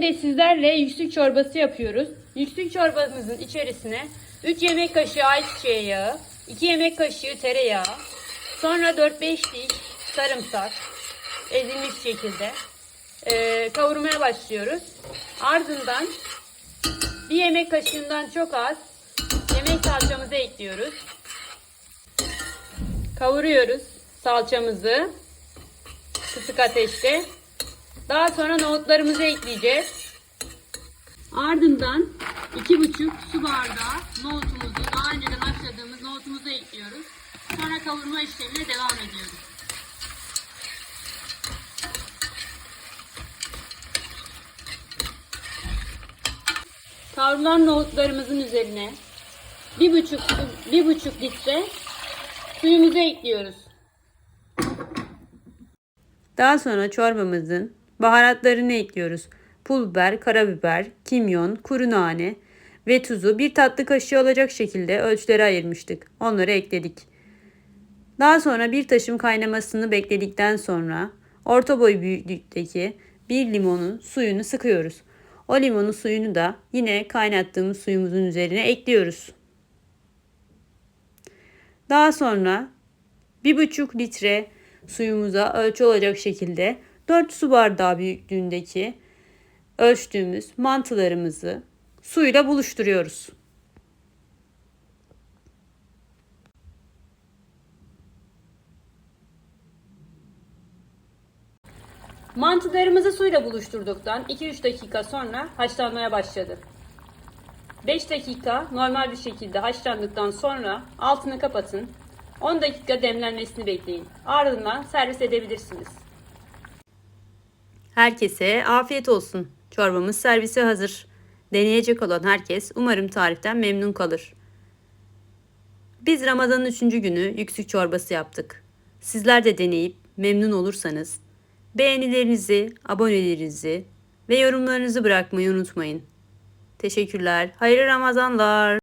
Şimdi sizlerle yüksük çorbası yapıyoruz. Yüksük çorbamızın içerisine 3 yemek kaşığı ayçiçeği yağı, 2 yemek kaşığı tereyağı, sonra 4-5 diş sarımsak ezilmiş şekilde e, kavurmaya başlıyoruz. Ardından bir yemek kaşığından çok az yemek salçamızı ekliyoruz. Kavuruyoruz salçamızı kısık ateşte. Daha sonra nohutlarımızı ekleyeceğiz. Ardından 2,5 su bardağı nohutumuzu, daha önceden haşladığımız nohutumuzu ekliyoruz. Sonra kavurma işlemine devam ediyoruz. Kavrulan nohutlarımızın üzerine 1,5 su- 1,5 litre suyumuzu ekliyoruz. Daha sonra çorbamızın baharatlarını ekliyoruz. Pul biber, karabiber, kimyon, kuru nane ve tuzu bir tatlı kaşığı olacak şekilde ölçülere ayırmıştık. Onları ekledik. Daha sonra bir taşım kaynamasını bekledikten sonra orta boy büyüklükteki bir limonun suyunu sıkıyoruz. O limonun suyunu da yine kaynattığımız suyumuzun üzerine ekliyoruz. Daha sonra 1,5 litre suyumuza ölçü olacak şekilde 4 su bardağı büyüklüğündeki ölçtüğümüz mantılarımızı suyla buluşturuyoruz. Mantılarımızı suyla buluşturduktan 2-3 dakika sonra haşlanmaya başladı. 5 dakika normal bir şekilde haşlandıktan sonra altını kapatın. 10 dakika demlenmesini bekleyin. Ardından servis edebilirsiniz. Herkese afiyet olsun. Çorbamız servise hazır. Deneyecek olan herkes umarım tariften memnun kalır. Biz Ramazan'ın 3. günü yüksük çorbası yaptık. Sizler de deneyip memnun olursanız beğenilerinizi, abonelerinizi ve yorumlarınızı bırakmayı unutmayın. Teşekkürler. Hayırlı Ramazanlar.